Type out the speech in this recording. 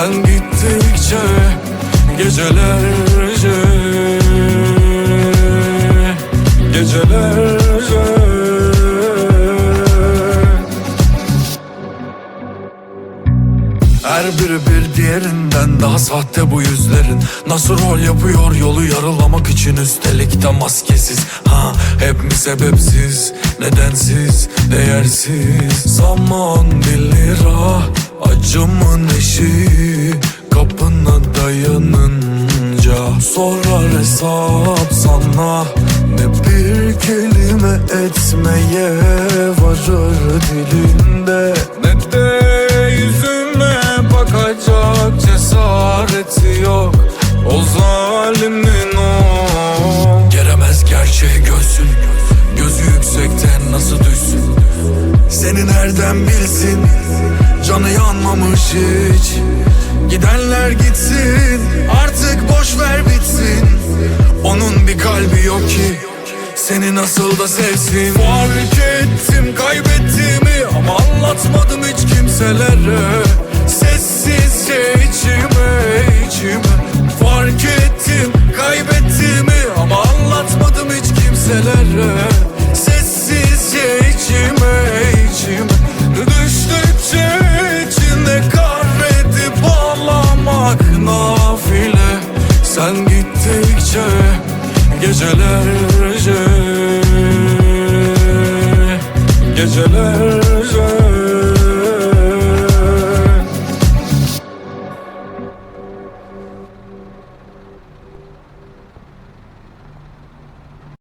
Sen gittikçe gecelerce Gecelerce. Her biri bir diğerinden daha sahte bu yüzlerin. Nasıl rol yapıyor yolu yarılamak için üstelik de maskesiz. Ha hep mi sebepsiz nedensiz değersiz? Zaman bir lira acımın eşiği hesap sana Ne bir kelime etmeye varır dilinde. Ne de yüzüme bakacak cesareti yok. O zalimin o. Geremez gerçeğe gözün Gözü yüksekten nasıl düşsün? Seni nereden bilsin? Canı yanmamış hiç. Gidenler gitsin Seni nasıl da sevsin. Fark ettim kaybettiğimi Ama anlatmadım hiç kimselere. Sessizce içime içime. Fark ettim kaybettiğimi Ama anlatmadım hiç kimselere. Sessizce içime içime. Düştükçe içinde kahredip ağlamak nafile. Sen gittikçe gecelerce Gecelerce